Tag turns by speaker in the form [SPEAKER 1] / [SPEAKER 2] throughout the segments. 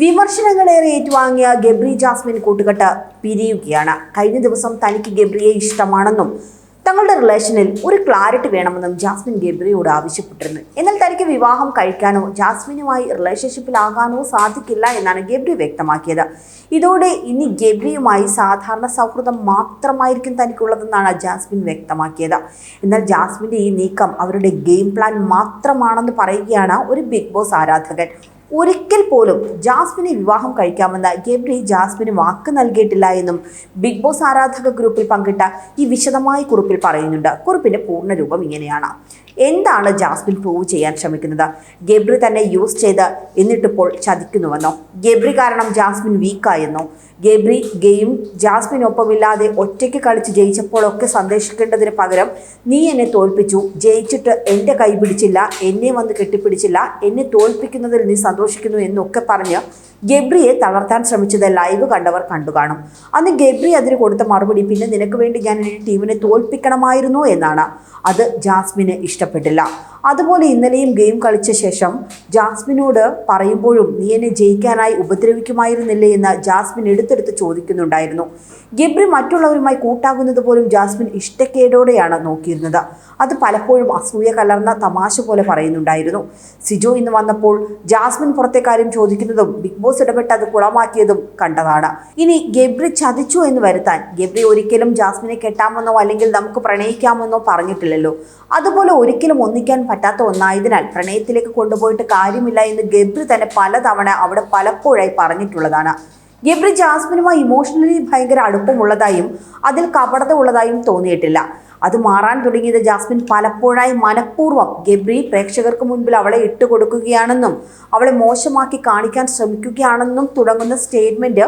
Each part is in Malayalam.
[SPEAKER 1] വിമർശനങ്ങളേറെ ഏറ്റുവാങ്ങിയ ഗബ്രി ജാസ്മിൻ കൂട്ടുകെട്ട് പിരിയുകയാണ്. കഴിഞ്ഞ ദിവസം തനിക്ക് ഗബ്രിയെ ഇഷ്ടമാണെന്നും തങ്ങളുടെ റിലേഷനിൽ ഒരു ക്ലാരിറ്റി വേണമെന്നും ജാസ്മിൻ ഗബ്രിയോട് ആവശ്യപ്പെട്ടിരുന്നു. എന്നാൽ തനിക്ക് വിവാഹം കഴിക്കാനോ ജാസ്മിനുമായി റിലേഷൻഷിപ്പിലാകാനോ സാധിക്കില്ല എന്നാണ് ഗബ്രി വ്യക്തമാക്കിയത്. ഇതോടെ ഇനി ഗബ്രിയുമായി സാധാരണ സൗഹൃദം മാത്രമായിരിക്കും തനിക്കുള്ളതെന്നാണ് ജാസ്മിൻ വ്യക്തമാക്കിയത്. എന്നാൽ ജാസ്മിന്റെ ഈ നീക്കം അവരുടെ ഗെയിം പ്ലാൻ മാത്രമാണെന്ന് പറയുകയാണ് ഒരു ബിഗ് ബോസ് ആരാധകൻ. ഒരിക്കൽ പോലും ജാസ്മിനെ വിവാഹം കഴിക്കാമെന്ന് ഗബ്രി ജാസ്മിന് വാക്ക് നൽകിയിട്ടില്ല എന്നും ബിഗ് ബോസ് ആരാധക ഗ്രൂപ്പിൽ പങ്കിട്ട ഈ വിശദമായ കുറിപ്പിൽ പറയുന്നുണ്ട്. കുറിപ്പിന്റെ പൂർണ രൂപം ഇങ്ങനെയാണ്. എന്താണ് ജാസ്മിൻ പ്രൂവ് ചെയ്യാൻ ശ്രമിക്കുന്നത്? ഗബ്രി തന്നെ യൂസ് ചെയ്ത് എന്നിട്ടിപ്പോൾ ചതിക്കുന്നുവെന്നോ? ഗബ്രി കാരണം ജാസ്മിൻ വീക്കായെന്നോ? ഗബ്രി ഗെയിം ജാസ്മിനൊപ്പമില്ലാതെ ഒറ്റയ്ക്ക് കളിച്ച് ജയിച്ചപ്പോഴൊക്കെ സന്ദേശിക്കേണ്ടതിന് പകരം നീ എന്നെ തോൽപ്പിച്ചു. ജയിച്ചിട്ട് എന്റെ കൈ പിടിച്ചില്ല എന്നെ വന്ന് കെട്ടിപ്പിടിച്ചില്ല എന്നെ തോൽപ്പിക്കുന്നതിൽ നീ സന്തോഷിക്കുന്നു എന്നൊക്കെ പറഞ്ഞ് ഗബ്രിയെ തളർത്താൻ ശ്രമിച്ചത് ലൈവ് കണ്ടവർ കണ്ടു കാണും. അന്ന് ഗബ്രി അതിന് കൊടുത്ത മറുപടി പിന്നെ നിനക്ക് വേണ്ടി ഞാൻ എന്റെ ടീമിനെ തോൽപ്പിക്കണമായിരുന്നു എന്നാണ്. അത് ജാസ്മിന് ഇഷ്ടപ്പെട്ടില്ല. അതുപോലെ ഇന്നലെയും ഗെയിം കളിച്ച ശേഷം ജാസ്മിനോട് പറയുമ്പോഴും നീ എന്നെ ജയിക്കാനായി ഉപദ്രവിക്കുമായിരുന്നില്ലേ എന്ന് ജാസ്മിൻ എടുത്തെടുത്ത് ചോദിക്കുന്നുണ്ടായിരുന്നു. ഗബ്രി മറ്റുള്ളവരുമായി കൂട്ടാകുന്നത് പോലും ജാസ്മിൻ ഇഷ്ടക്കേടോടെയാണ് നോക്കിയിരുന്നത്. അത് പലപ്പോഴും അസൂയ കലർന്ന തമാശ പോലെ പറയുന്നുണ്ടായിരുന്നു. സിജു ഇന്ന് വന്നപ്പോൾ ജാസ്മിൻ പുറത്തെ കാര്യം ചോദിക്കുന്നതും ബിഗ് ബോസ് ഇടപെട്ട് അത് കുളമാക്കിയതും കണ്ടതാണ്. ഇനി ഗബ്രി ചതിച്ചു എന്ന് വരുത്താൻ ഗബ്രി ഒരിക്കലും ജാസ്മിനെ കെട്ടാമെന്നോ അല്ലെങ്കിൽ നമുക്ക് പ്രണയിക്കാമെന്നോ പറഞ്ഞിട്ടില്ലല്ലോ. അതുപോലെ ഒരിക്കലും ഒന്നിക്കാൻ പറ്റാത്ത ഒന്നായതിനാൽ പ്രണയത്തിലേക്ക് കൊണ്ടുപോയിട്ട് കാര്യമില്ല എന്ന് ഗബ്രി തന്നെ പലതവണ അവിടെ പലപ്പോഴായി പറഞ്ഞിട്ടുള്ളതാണ്. ഗബ്രി ജാസ്മിനുമായി ഇമോഷണലി ഭയങ്കര അടുപ്പമുള്ളതായും അതിൽ കപടത ഉള്ളതായും തോന്നിയിട്ടില്ല. അത് മാറാൻ തുടങ്ങിയത് ജാസ്മിൻ പലപ്പോഴായി മനഃപൂർവം. ഗബ്രി പ്രേക്ഷകർക്ക് മുൻപിൽ അവളെ ഇട്ടുകൊടുക്കുകയാണെന്നും അവളെ മോശമാക്കി കാണിക്കാൻ ശ്രമിക്കുകയാണെന്നും തുടങ്ങുന്ന സ്റ്റേറ്റ്മെന്റ്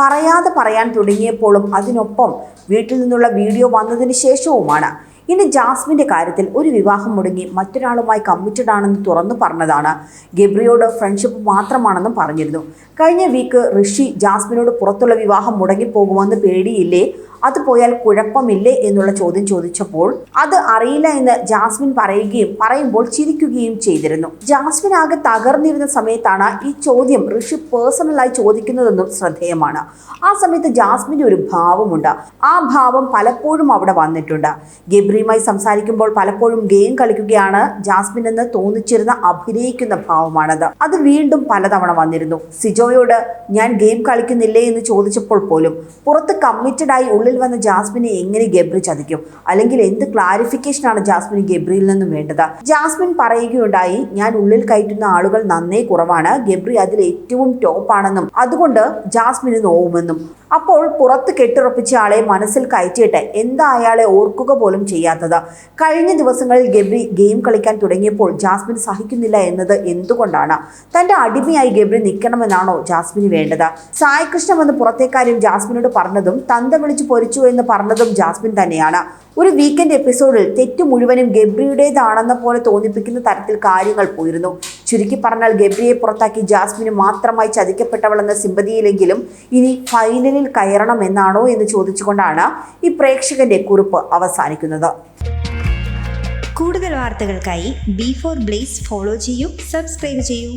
[SPEAKER 1] പറയാതെ പറയാൻ തുടങ്ങിയപ്പോഴും അതിനൊപ്പം വീട്ടിൽ നിന്നുള്ള വീഡിയോ വന്നതിന് ശേഷവുമാണ്. ഇനി ജാസ്മിന്റെ കാര്യത്തിൽ ഒരു വിവാഹം മുടങ്ങി മറ്റൊരാളുമായി കമ്മിറ്റഡ് ആണെന്ന് തുറന്നു പറഞ്ഞതാണ്. ഗബ്രിയോട് ഫ്രണ്ട്ഷിപ്പ് മാത്രമാണെന്നും പറഞ്ഞിരുന്നു. കഴിഞ്ഞ വീക്ക് ഋഷി ജാസ്മിനോട് പുറത്തുള്ള വിവാഹം മുടങ്ങിപ്പോകുമെന്ന് പേടിയില്ലേ? അത് പോയാൽ കുഴപ്പമില്ലേ എന്നുള്ള ചോദ്യം ചോദിച്ചപ്പോൾ അത് അറിയില്ല എന്ന് ജാസ്മിൻ പറയുകയും പറയുമ്പോൾ ചിരിക്കുകയും ചെയ്തിരുന്നു. ജാസ്മിൻ ആകെ തകർന്നിരുന്ന സമയത്താണ് ഈ ചോദ്യം ഋഷി പേഴ്സണലായി ചോദിക്കുന്നതെന്നും ശ്രദ്ധേയമാണ്. ആ സമയത്ത് ജാസ്മിന്റെ ഒരു ഭാവമുണ്ട്. ആ ഭാവം പലപ്പോഴും അവിടെ വന്നിട്ടുണ്ട്. ഗബ്രിയുമായി സംസാരിക്കുമ്പോൾ പലപ്പോഴും ഗെയിം കളിക്കുകയാണ് ജാസ്മിൻ എന്ന് തോന്നിച്ചിരുന്ന അഭിനയിക്കുന്ന ഭാവമാണത്. അത് വീണ്ടും പലതവണ വന്നിരുന്നു. സിജോയോട് ഞാൻ ഗെയിം കളിക്കുന്നില്ലേ? എന്ന് ചോദിച്ചപ്പോൾ പോലും പുറത്ത് കമ്മിറ്റഡ് ആയി ഉള്ളിൽ വന്ന ജാസ്മിനെ എങ്ങനെ ഗബ്രി ചതിക്കും? അല്ലെങ്കിൽ എന്ത് ക്ലാരിഫിക്കേഷൻ ആണ് ജാസ്മിന് ഗബ്രിയിൽ നിന്നും വേണ്ടത്? ജാസ്മിൻ പറയുകയുണ്ടായി ഞാൻ ഉള്ളിൽ കയറ്റുന്ന ആളുകൾ നന്നേ കുറവാണ്. ഗബ്രി അതിൽ ഏറ്റവും ടോപ്പാണെന്നും അതുകൊണ്ട് ജാസ്മിന് നോവുമെന്നും. അപ്പോൾ പുറത്ത് കെട്ടുറപ്പിച്ച ആളെ മനസ്സിൽ കയറ്റിയിട്ട് എന്താ അയാളെ ഓർക്കുക പോലും ചെയ്യാത്തത്? കഴിഞ്ഞ ദിവസങ്ങളിൽ ഗബ്രി ഗെയിം കളിക്കാൻ തുടങ്ങിയപ്പോൾ ജാസ്മിൻ സഹിക്കുന്നില്ല എന്നത് എന്തുകൊണ്ടാണ്? തന്റെ അടിമയായി ഗബ്രി നിൽക്കണമെന്നാണോ ജാസ്മിന് വേണ്ടത്? സായി കൃഷ്ണ വന്ന് പുറത്തെ കാര്യം ജാസ്മിനോട് പറഞ്ഞതും തന്ത വിളിച്ച് പൊരിച്ചു എന്ന് പറഞ്ഞതും ജാസ്മിൻ തന്നെയാണ്. ഒരു വീക്കെൻഡ് എപ്പിസോഡിൽ തെറ്റ് മുഴുവനും ഗബ്രിയുടേതാണെന്ന പോലെ തോന്നിപ്പിക്കുന്ന തരത്തിൽ കാര്യങ്ങൾ പോയിരുന്നു. ചുരുക്കി പറഞ്ഞാൽ ഗബ്രിയെ പുറത്താക്കി ജാസ്മിന് മാത്രമായി ചതിക്കപ്പെട്ടവളെന്ന സിമ്പതിയിലെങ്കിലും ഇനി ഫൈനലിൽ കയറണമെന്നാണോ എന്ന് ചോദിച്ചുകൊണ്ടാണ് ഈ പ്രേക്ഷകന്റെ കുറിപ്പ് അവസാനിക്കുന്നത്.
[SPEAKER 2] കൂടുതൽ വാർത്തകൾക്കായി ബി ഫോർ ബ്ലേസ് ഫോളോ ചെയ്യൂ സബ്സ്ക്രൈബ് ചെയ്യൂ.